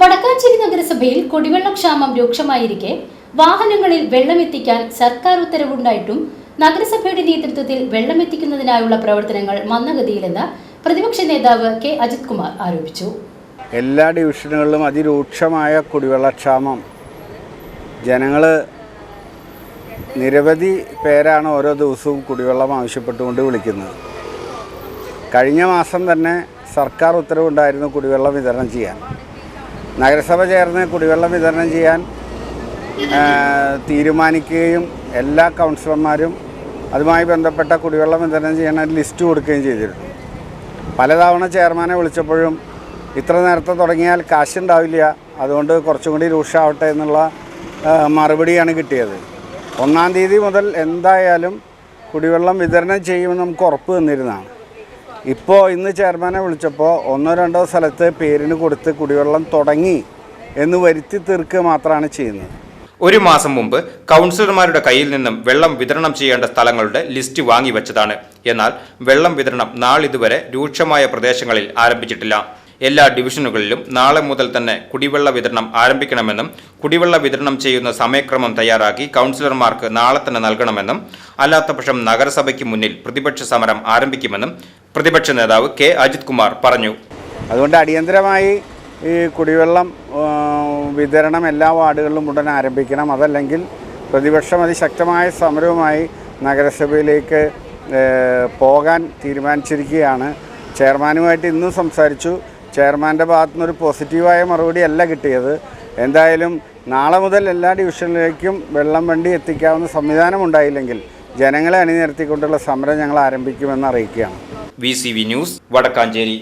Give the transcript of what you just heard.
Vadakkanchery നഗരസഭയിൽ കുടിവെള്ളക്ഷാമം രൂക്ഷമായിരിക്കെ വാഹനങ്ങളിൽ വെള്ളമെത്തിക്കാൻ സർക്കാർ ഉത്തരവുണ്ടായിട്ടും നഗരസഭയുടെ നേതൃത്വത്തിൽ വെള്ളമെത്തിക്കുന്നതിനായുള്ള പ്രവർത്തനങ്ങൾ മന്ദഗതിയിലെന്ന് പ്രതിപക്ഷ നേതാവ് കെ. അജിത് കുമാർ ആരോപിച്ചു. എല്ലാ ഡിവിഷനുകളിലും അതിരൂക്ഷമായ കുടിവെള്ളക്ഷാമം. ജനങ്ങൾ നിരവധി പേരാണ് ഓരോ ദിവസവും കുടിവെള്ളം ആവശ്യപ്പെട്ടുകൊണ്ട് വിളിക്കുന്നത്. കഴിഞ്ഞ മാസം തന്നെ സർക്കാർ ഉത്തരവുണ്ടായിരുന്നു കുടിവെള്ളം വിതരണം ചെയ്യാൻ. നഗരസഭ ചേർന്ന് കുടിവെള്ളം വിതരണം ചെയ്യാൻ തീരുമാനിക്കുകയും എല്ലാ കൗൺസിലർമാരും അതുമായി ബന്ധപ്പെട്ട കുടിവെള്ളം വിതരണം ചെയ്യാൻ ഒരു ലിസ്റ്റ് കൊടുക്കുകയും ചെയ്തിരുന്നു. പലതവണ ചെയർമാനെ വിളിച്ചപ്പോഴും ഇത്ര നേരത്തെ തുടങ്ങിയാൽ കാശുണ്ടാവില്ല അതുകൊണ്ട് കുറച്ചും കൂടി രൂക്ഷമാവട്ടെ എന്നുള്ള മറുപടിയാണ് കിട്ടിയത്. ഒന്നാം തീയതി മുതൽ എന്തായാലും കുടിവെള്ളം വിതരണം ചെയ്യുമെന്ന് നമുക്ക് ഉറപ്പ് തന്നിരുന്നതാണ്. ഇപ്പോൾ ഇന്ന് ചെയർമാനെ വിളിച്ചപ്പോൾ ഒന്നോ രണ്ടോ സ്ഥലത്ത് പേരിന് കൊടുത്ത് കുടിവെള്ളം തുടങ്ങി എന്ന് വരുത്തി തീർക്കുക മാത്രമാണ് ചെയ്യുന്നത്. ഒരു മാസം മുമ്പ് കൗൺസിലർമാരുടെ കയ്യിൽ നിന്നും വെള്ളം വിതരണം ചെയ്യേണ്ട സ്ഥലങ്ങളുടെ ലിസ്റ്റ് വാങ്ങിവെച്ചതാണ് എന്നാൽ വെള്ളം വിതരണം നാളിതുവരെ രൂക്ഷമായ പ്രദേശങ്ങളിൽ ആരംഭിച്ചിട്ടില്ല. എല്ലാ ഡിവിഷനുകളിലും നാളെ മുതൽ തന്നെ കുടിവെള്ള വിതരണം ആരംഭിക്കണമെന്നും കുടിവെള്ള വിതരണം ചെയ്യുന്ന സമയക്രമം തയ്യാറാക്കി കൗൺസിലർമാർക്ക് നാളെ തന്നെ നൽകണമെന്നും അല്ലാത്തപക്ഷം നഗരസഭയ്ക്ക് മുന്നിൽ പ്രതിപക്ഷ സമരം ആരംഭിക്കുമെന്നും പ്രതിപക്ഷ നേതാവ് കെ അജിത് കുമാർ പറഞ്ഞു. അതുകൊണ്ട് അടിയന്തരമായി ഈ കുടിവെള്ളം വിതരണം എല്ലാ വാർഡുകളിലും ഉടൻ ആരംഭിക്കണം. അതല്ലെങ്കിൽ പ്രതിപക്ഷം അതിശക്തമായ സമരവുമായി നഗരസഭയിലേക്ക് പോകാൻ തീരുമാനിച്ചിരിക്കുകയാണ്. ചെയർമാനുമായിട്ട് ഇന്നും സംസാരിച്ചു. ചെയർമാന്റെ ഭാഗത്തു നിന്നൊരു പോസിറ്റീവായ മറുപടി അല്ല കിട്ടിയത്. എന്തായാലും നാളെ മുതൽ എല്ലാ ഡിവിഷനിലേക്കും വെള്ളം വണ്ടി എത്തിക്കാവുന്ന സംവിധാനം ഉണ്ടായില്ലെങ്കിൽ ജനങ്ങളെ അണിനിരത്തിക്കൊണ്ടുള്ള സമരം ഞങ്ങൾ ആരംഭിക്കുമെന്ന് അറിയിക്കുകയാണ്. V news Vadakkanchery.